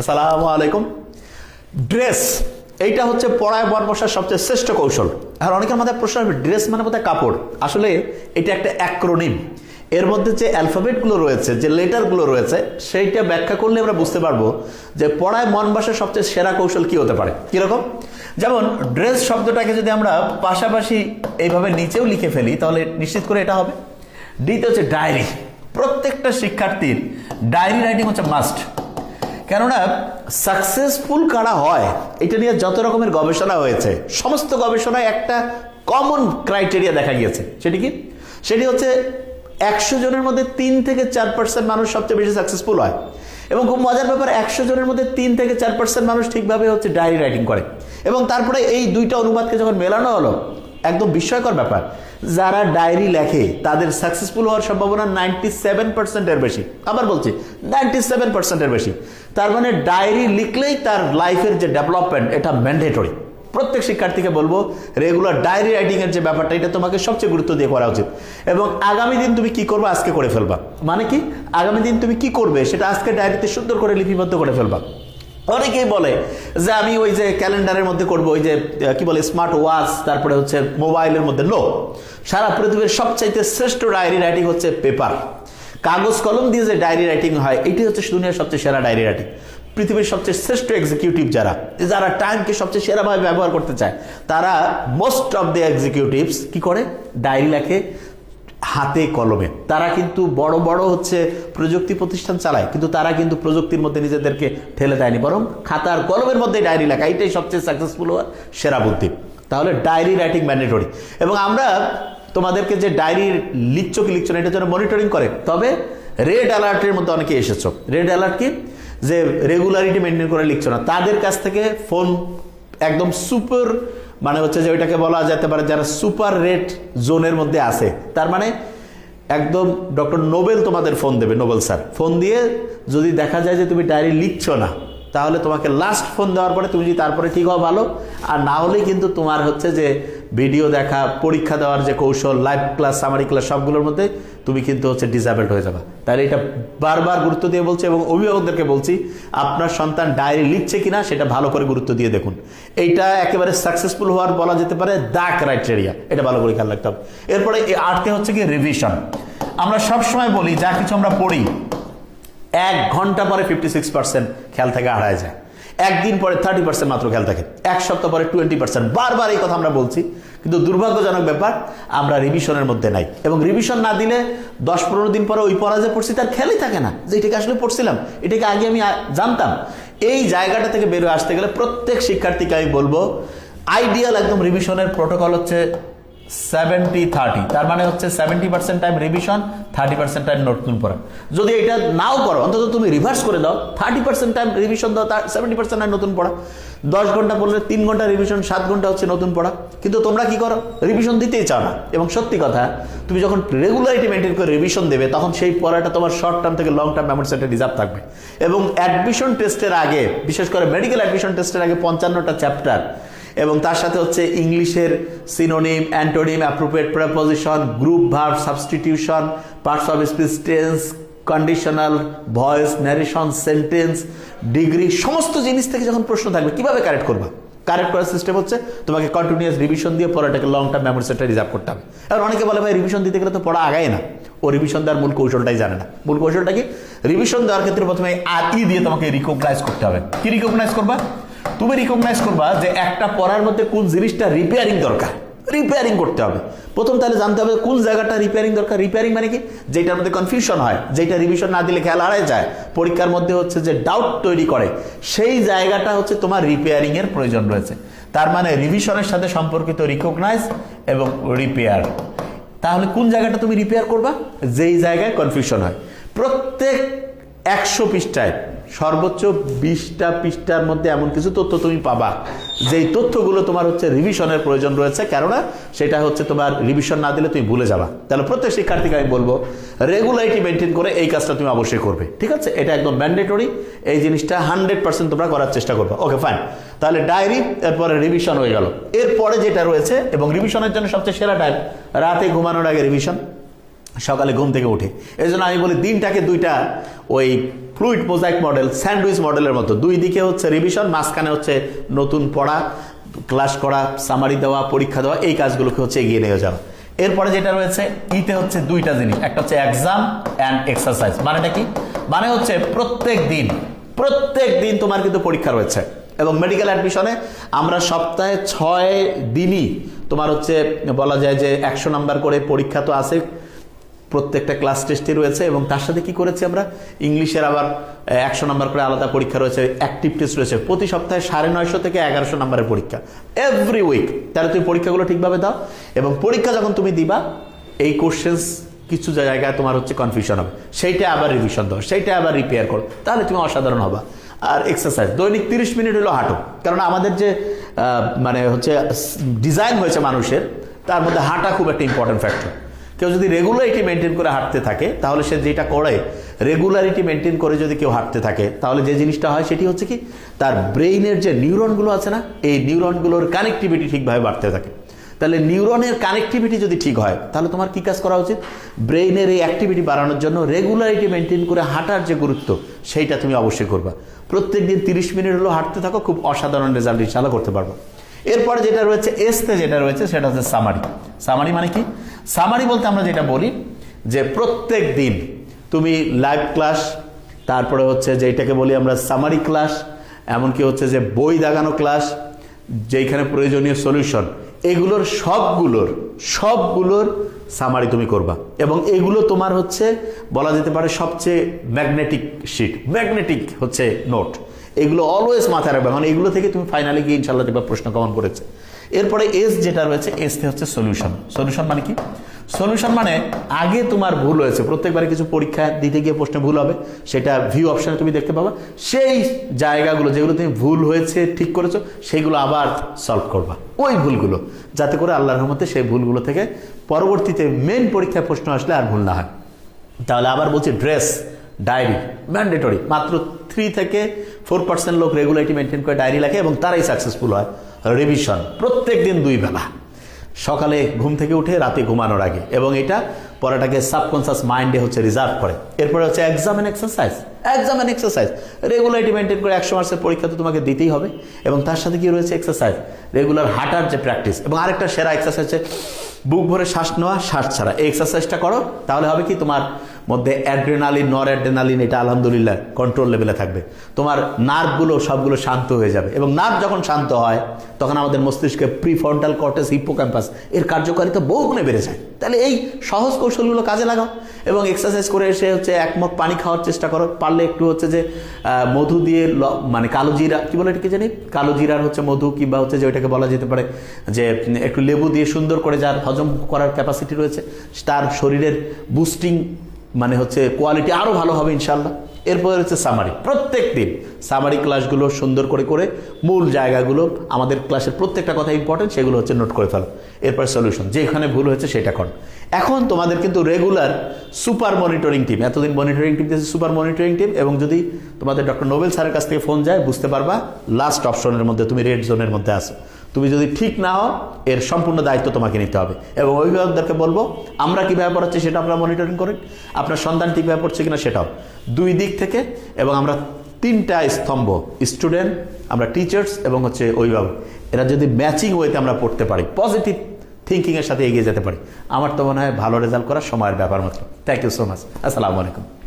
আসসালামু আলাইকুম। ড্রেস, এইটা হচ্ছে পড়ায় বর বসার সবচেয়ে শ্রেষ্ঠ কৌশল। আর অনেকের মাথায় প্রশ্ন হবে ড্রেস মানে বোধহয় কাপড়? আসলে এটা একটা অ্যাক্রোনিম। এর মধ্যে যে অ্যালফাবেটগুলো রয়েছে, যে লেটারগুলো রয়েছে, সেইটা ব্যাখ্যা করলে আমরা বুঝতে পারব যে পড়ায় মন বসার সবচেয়ে সেরা কৌশল কি হতে পারে। কীরকম? যেমন, ড্রেস শব্দটাকে যদি আমরা পাশাপাশি এইভাবে নিচেও লিখে ফেলি, তাহলে নিশ্চিত করে এটা হবে। ডিতে হচ্ছে ডায়েরি। প্রত্যেকটা শিক্ষার্থীর ডায়েরি রাইটিং হচ্ছে মাস্ট। কেননা সাকসেসফুল কারা হয়, এটা নিয়ে যত রকমের গবেষণা হয়েছে, সমস্ত গবেষণায় একটা কমন ক্রাইটেরিয়া দেখা গিয়েছে। সেটি কি? সেটি হচ্ছে একশো জনের মধ্যে তিন থেকে চার পার্সেন্ট মানুষ সবচেয়ে বেশি সাকসেসফুল হয়। এবং খুব মজার ব্যাপার, একশো জনের মধ্যে তিন থেকে চার পার্সেন্ট মানুষ ঠিকভাবে হচ্ছে ডায়েরি রাইটিং করে। এবং তারপরে এই দুইটা অনুবাদকে যখন মেলানো হলো একদম বিস্ময়কর ব্যাপার। যারা ডায়েরি লেখে, তাদের সাকসেসফুল হওয়ার সম্ভাবনা নাইনটি সেভেন পার্সেন্টের বেশি। আবার বলছি নাইনটি সেভেন পার্সেন্টের বেশি। তার মানে ডায়েরি লিখলেই তার লাইফের যে ডেভেলপমেন্ট, এটা ম্যান্ডেটরি প্রত্যেক শিক্ষার্থীকে বলব রেগুলার ডায়েরি রাইটিং এর যে ব্যাপারটা, এটা তোমাকে সবচেয়ে গুরুত্ব দিয়ে করা উচিত। এবং আগামী দিন তুমি কি করবে, আজকে করে ফেলবা। মানে কি? আগামী দিন তুমি কি করবে, সেটা আজকে ডায়েরিতে সুন্দর করে লিপিবদ্ধ করে ফেলবা। অনেকেই বলে যে আমি ওই যে ক্যালেন্ডারের মধ্যে করব, ওই যে কি বলে স্মার্ট ওয়াচ তারপরে হচ্ছে মোবাইলের মধ্যে নো সারা পৃথিবীর সবচাইতে শ্রেষ্ঠ ডায়েরি রাইটিং হচ্ছে পেপার কাগজ কলম দিয়ে যে ডায়েরি রাইটিং হয়, এটি হচ্ছে দুনিয়ার সবচেয়ে সেরা ডায়েরি রাইটিং পৃথিবীর সবচেয়ে শ্রেষ্ঠ এক্সিকিউটিভ যারা যারা টাইমকে সবচেয়ে সেরাভাবে ব্যবহার করতে চায়, তারা মোস্ট অফ দ্য এক্সিকিউটিভস কি করে? ডায়েরি লেখে হাতে কলমে। তারা কিন্তু বড় বড় হচ্ছে প্রযুক্তি প্রতিষ্ঠান চালায়, কিন্তু তারা কিন্তু প্রযুক্তির মধ্যে নিজেদেরকে ঠেলে দেয়নি, বরং খাতার কলমের মধ্যে ডায়েরি লেখা এটাই সবচেয়ে সাকসেসফুল হওয়ার সেরা বুদ্ধি। তাহলে ডায়েরি রাইটিং ম্যান্ডেটরি এবং আমরা তোমাদেরকে যে ডায়েরি লিখছো কি লিখছো না, এটার জন্য মনিটরিং করে। তবে রেড অ্যালার্টের মধ্যে অনেকে এসেছ। রেড অ্যালার্ট কি? যে রেগুলারিটি মেনটেন করে লিখছো না। তাদের কাছ থেকে ফোন একদম সুপার মানে হচ্ছে যে ওইটাকে বলা যেতে পারে যারা সুপার রেট জোনের মধ্যে আছে। তার মানে একদম ডক্টর নোবেল তোমাদের ফোন দেবে, নোবেল স্যার। ফোন দিয়ে যদি দেখা যায় যে তুমি ডায়েরি লিখছ না তাহলে তোমাকে লাস্ট ফোন দেওয়ার পরে তুমি যদি তারপরে ঠিক হও ভালো? আর না হলেই কিন্তু তোমার হচ্ছে যে ভিডিও দেখা, পরীক্ষা দেওয়ার যে কৌশল লাইভ ক্লাস সামারি ক্লাস সবগুলোর মধ্যে তুমি কিন্তু হচ্ছে ডিসেবলড হয়ে যাবে। তাহলে এটা বারবার গুরুত্ব দিয়ে বলছি এবং অভিভাবকদেরকে বলছি, আপনার সন্তান ডায়েরি লিখছে কিনা সেটা ভালো করে গুরুত্ব দিয়ে দেখুন। এইটা একেবারে সাকসেসফুল হওয়ার বলা যেতে পারে দা ক্রাইটেরিয়া এটা ভালো করে খেয়াল রাখতে হবে। এরপরে আটকে হচ্ছে কি রিভিশন আমরা সবসময় বলি, যা কিছু আমরা পড়ি এক ঘণ্টা পরে ফিফটি সিক্স পার্সেন্ট খেয়াল থেকে হারায় যায়। একদিন পরে থার্টি পার্সেন্ট মাত্র খেয়াল থাকে। এক সপ্তাহ পরে টোয়েন্টি পার্সেন্ট বারবার এই কথা আমরা বলছি, কিন্তু দুর্ভাগ্যজনক ব্যাপার, আমরা রিভিশনের মধ্যে নাই। এবং রিভিশন না দিলে দশ পনেরো দিন পরে ওই পড়া যে পড়ছি, তার খেয়ালই থাকে না যে এটাকে আসলে পড়ছিলাম। এটাকে আগে আমি জানতাম। এই জায়গাটা থেকে বেরোয় আসতে গেলে প্রত্যেক শিক্ষার্থীকে আমি বলব আইডিয়াল একদম রিভিশনের প্রোটোকল হচ্ছে সেভেন্টি থার্টি তার মানে হচ্ছে seventy percent time revision thirty percent time নতুন পড়া। যদি এটা নাও করো অন্তত তুমি রিভার্স করে দাও থার্টি পার্সেন্ট টাইম রিভিশন দাও, তার সেভেন্টি পার্সেন্ট টাইম নতুন পড়া। দশ ঘণ্টা পড়লে তিন ঘণ্টা রিভিশন সাত ঘণ্টা হচ্ছে নতুন পড়া। কিন্তু তোমরা কি করো? রিভিশন দিতেই চাও না। এবং সত্যি কথা, তুমি যখন রেগুলারিটি মেনটেন করে রিভিশন দেবে, তখন সেই পড়াটা তোমার শর্ট টার্ম থেকে লং টার্ম মেমোরি সেটে রিজার্ভ থাকবে। এবং অ্যাডমিশন টেস্টের আগে, বিশেষ করে মেডিকেল অ্যাডমিশন টেস্টের আগে পঞ্চান্নটা চ্যাপ্টার এবং তার সাথে হচ্ছে ইংলিশের synonym antonym appropriate preposition group verb substitution parts of speech tense conditional voice narration sentence degree সমস্ত জিনিস থেকে যখন প্রশ্ন থাকবে, কীভাবে কারেক্ট করবা? কারেক্ট করার সিস্টেম হচ্ছে তোমাকে কন্টিনিউয়াস রিভিশন দিয়ে পড়াটাকে লং টার্ম মেমোরি সেটটা রিজার্ভ করতে হবে। আর অনেকে বলে, ভাই রিভিশন দিতে গেলে তো পড়া আগায় না। ও রিভিশন দেওয়ার মূল কৌশলটাই জানে না। মূল কৌশলটা কি? রিভিশন দেওয়ার ক্ষেত্রে প্রথমে আর ই দিয়ে তোমাকে রিকগনাইজ করতে হবে। কি রিকগনাইজ করবা? তুমি রিকগনাইজ করবা যে একটা পড়ার মধ্যে কোন জিনিসটা রিপেয়ারিং দরকার। রিপেয়ারিং করতে হবে। প্রথম তাহলে জানতে হবে কোন জায়গাটা রিপেয়ারিং দরকার। রিপেয়ারিং মানে কি? যেটার মধ্যে কনফিউশন হয় যেটা রিভিশন না দিলে খেয়াল হারায় যায়। পরীক্ষার মধ্যে হচ্ছে যে ডাউট তৈরি করে। সেই জায়গাটা হচ্ছে তোমার রিপেয়ারিং এর প্রয়োজন রয়েছে। তার মানে রিভিশনের সাথে সম্পর্কিত রিকগনাইজ এবং রিপেয়ার তাহলে কোন জায়গাটা তুমি রিপেয়ার করবা? যেই জায়গায় কনফিউশন হয়। প্রত্যেক একশো পৃষ্ঠায় সর্বোচ্চ বিশটা পৃষ্ঠার মধ্যে এমন কিছু তথ্য তুমি পাবা। যেই তথ্যগুলো তোমার হচ্ছে রিভিশনের প্রয়োজন রয়েছে। কেননা সেটা হচ্ছে তোমার রিভিশন না দিলে তুমি ভুলে যাবা। তাহলে প্রত্যেক শিক্ষার্থীকে আমি বলব রেগুলারিটি মেনটেন করে এই কাজটা তুমি অবশ্যই করবে। ঠিক আছে? এটা একদম ম্যান্ডেটরি এই জিনিসটা হান্ড্রেড পার্সেন্ট তোমরা করার চেষ্টা করবে। ওকে ফাইন তাহলে ডায়েরি এরপরে রিভিশন হয়ে গেল। এরপরে যেটা রয়েছে, এবং রিভিশনের জন্য সবচেয়ে সেরা টাইম রাতে ঘুমানোর আগে রিভিশন সকালে ঘুম থেকে উঠে। এই জন্য আমি বলি দিনটাকে দুইটা ওই ফ্লুইড মোজাইক মডেল স্যান্ডউইচ মডেলের মতো। দুই দিকে হচ্ছে রিভিশন মাঝখানে হচ্ছে নতুন পড়া ক্লাস করা সামারি দেওয়া, পরীক্ষা দেওয়া, এই কাজগুলোকে হচ্ছে এগিয়ে নিয়ে যাওয়া। এরপরে যেটা রয়েছে, ইতে হচ্ছে দুইটা জিনিস। একটা হচ্ছে এক্সাম অ্যান্ড এক্সারসাইজ মানেটা কি? মানে হচ্ছে প্রত্যেক দিন প্রত্যেক দিন তোমার কিন্তু পরীক্ষা রয়েছে। এবং মেডিকেল অ্যাডমিশনে আমরা সপ্তাহে ছয় দিনই তোমার হচ্ছে বলা যায় যে একশো নাম্বার করে পরীক্ষা তো আছে। প্রত্যেকটা ক্লাস টেস্টে রয়েছে এবং তার সাথে কি করেছি আমরা? ইংলিশের আবার একশো নাম্বার করে আলাদা পরীক্ষা রয়েছে অ্যাক্টিভ টেস্ট রয়েছে। প্রতি সপ্তাহে সাড়ে নয়শো থেকে এগারোশো নাম্বারের পরীক্ষা। এভরি উইক তাহলে তুমি পরীক্ষাগুলো ঠিকভাবে দাও এবং পরীক্ষা যখন তুমি দিবা, এই কোশ্চেন্স কিছু জায়গায় তোমার হচ্ছে কনফিউশন হবে। সেইটা আবার রিভিশন দাও, সেইটা আবার রিপেয়ার করো। তাহলে তুমি অসাধারণ হবা। আর এক্সারসাইজ দৈনিক তিরিশ মিনিট হলো হাঁটো। কারণ আমাদের যে মানে হচ্ছে ডিজাইন হয়েছে মানুষের, তার মধ্যে হাঁটা খুব একটা ইম্পর্টেন্ট ফ্যাক্টর কেউ যদি রেগুলারিটি মেনটেন করে হাঁটতে থাকে, তাহলে সে যেটা করে রেগুলারিটি মেনটেন করে যদি কেউ হাঁটতে থাকে, তাহলে যে জিনিসটা হয় সেটি হচ্ছে কি, তার ব্রেইনের যে নিউরনগুলো আছে না, এই নিউরনগুলোর কানেক্টিভিটি ঠিকভাবে বাড়তে থাকে। তাহলে নিউরনের কানেক্টিভিটি যদি ঠিক হয়, তাহলে তোমার কি কাজ করা উচিত? ব্রেইনের এই অ্যাক্টিভিটি বাড়ানোর জন্য রেগুলারিটি মেনটেন করে হাঁটার যে গুরুত্ব, সেইটা তুমি অবশ্যই করবা। প্রত্যেক দিন তিরিশ মিনিট হলো হাঁটতে থাকো, খুব অসাধারণ রেজাল্ট ইনশাল্লাহ করতে পারব। এরপরে যেটা রয়েছে এসতে যেটা রয়েছে, সেটা হচ্ছে সামারি সামারি মানে কি? সামারি বলতে আমরা যেটা বলি, যে প্রত্যেক দিন তুমি লাইভ ক্লাস তারপরে হচ্ছে যেটাকে বলি আমরা সামারি ক্লাস এমনকি হচ্ছে যে বই দাগানো ক্লাস যেখানে প্রয়োজনীয় সলিউশন এগুলোর সবগুলোর সবগুলোর সামারি তুমি করবা। এবং এগুলো তোমার হচ্ছে, বলা যেতে পারে সবচেয়ে ম্যাগনেটিক শিট ম্যাগনেটিক হচ্ছে নোট এগুলো অলওয়েজ মাথায় রাখবে। মানে এগুলো থেকে তুমি ফাইনালি গিয়ে ইনশাল্লাহ দেখবা প্রশ্ন কমন করেছে এরপরে এস যেটা রয়েছে এসতে হচ্ছে সলিউশন সলিউশন মানে কি? সলিউশন মানে আগে তোমার ভুল হয়েছে। প্রত্যেকবারে কিছু পরীক্ষা দিতে গিয়ে প্রশ্নে ভুল হবে, সেটা ভিউ অপশনে তুমি দেখতে পাবা। সেই জায়গাগুলো যেগুলো তুমি ভুল হয়েছে, ঠিক করেছ সেইগুলো আবার সলভ করবা। ওই ভুলগুলো। যাতে করে আল্লাহর রহমতে সেই ভুলগুলো থেকে পরবর্তীতে মেন পরীক্ষায় প্রশ্ন আসলে আর ভুল না হয়। তাহলে আবার বলছি ড্রেস ডায়েরি ম্যান্ডেটরি মাত্র থ্রি থেকে ফোর পার্সেন্ট লোক রেগুলারিটি মেনটেন করে ডায়েরি লেখে এবং তারাই সাকসেসফুল হয়। রিভিশন প্রত্যেক দিন দুই বেলা। সকালে ঘুম থেকে উঠে রাতে ঘুমানোর আগে এবং এটা পড়াটাকে সাবকনসিয়াস মাইন্ডে হচ্ছে রিজার্ভ করে। এরপরে হচ্ছে exam and exercise exam and exercise regularity maintain করে একশো মার্কসের পরীক্ষা তো তোমাকে দিতেই হবে। এবং তার সাথে কি রয়েছে এক্সারসাইজ রেগুলার হাঁটার যে প্র্যাকটিস এবং আরেকটা সেরা এক্সারসাইজ হচ্ছে বুক ভরে শ্বাস নেওয়া, শ্বাস ছাড়া। এই এক্সারসাইজটা করো, তাহলে হবে কি তোমার মধ্যে অ্যাড্রেনালিন নর অ্যাড্রেনালিন এটা আলহামদুলিল্লাহ কন্ট্রোল লেভেলে থাকবে। তোমার নার্ভগুলো সবগুলো শান্ত হয়ে যাবে। এবং নার্ভ যখন শান্ত হয়, তখন আমাদের মস্তিষ্কে প্রিফ্রন্টাল কর্টেস হিপোক্যাম্পাস এর কার্যকারিতা বহুগুণে বেড়ে যায়। তাহলে এই সহজ কৌশলগুলো কাজে লাগাও এবং এক্সারসাইজ করে এসে হচ্ছে এক মগ পানি খাওয়ার চেষ্টা করো। পারলে একটু হচ্ছে যে মধু দিয়ে মানে কালো জিরা, কি বলে এটাকে জানি? কালো জিরার হচ্ছে মধু কিংবা হচ্ছে যে ওইটাকে বলা যেতে পারে যে একটু লেবু দিয়ে সুন্দর করে যার হজম করার ক্যাপাসিটি রয়েছে, তার শরীরের বুস্টিং মানে হচ্ছে কোয়ালিটি আরও ভালো হবে ইনশাল্লাহ এরপরে হচ্ছে সামারি প্রত্যেক দিন সামারি ক্লাসগুলো সুন্দর করে করে মূল জায়গাগুলো আমাদের ক্লাসের প্রত্যেকটা কথা ইম্পর্টেন্ট সেগুলো হচ্ছে নোট করে ফেলো। এরপর সলিউশন যেখানে ভুল হয়েছে সেটা কর এখন তোমাদের কিন্তু রেগুলার সুপার মনিটরিং টিম এতদিন মনিটরিং টিম দিয়েছে সুপার মনিটরিং টিম এবং যদি তোমাদের ডক্টর নোবেল স্যারের কাছ থেকে ফোন যায়, বুঝতে পারবা লাস্ট অপশনের মধ্যে তুমি রেড জোনের মধ্যে আসো তুমি যদি ঠিক না হও, এর সম্পূর্ণ দায়িত্ব তোমাকে নিতে হবে। এবং অভিভাবকদেরকে বলব, আমরা কীভাবে পড়াচ্ছি সেটা আপনারা মনিটরিং করেন। আপনার সন্তান ঠিকভাবে পড়ছে কিনা সেটাও। দুই দিক থেকে, এবং আমরা তিনটা স্তম্ভ স্টুডেন্ট আমরা টিচার্স এবং হচ্ছে অভিভাবক। এরা যদি ম্যাচিং ওয়েতে আমরা পড়তে পারি পজিটিভ থিঙ্কিংয়ের সাথে এগিয়ে যেতে পারি, আমার তো মনে হয় ভালো রেজাল্ট করার সময়ের ব্যাপার মাত্র। থ্যাংক ইউ সো মাচ আসসালামু আলাইকুম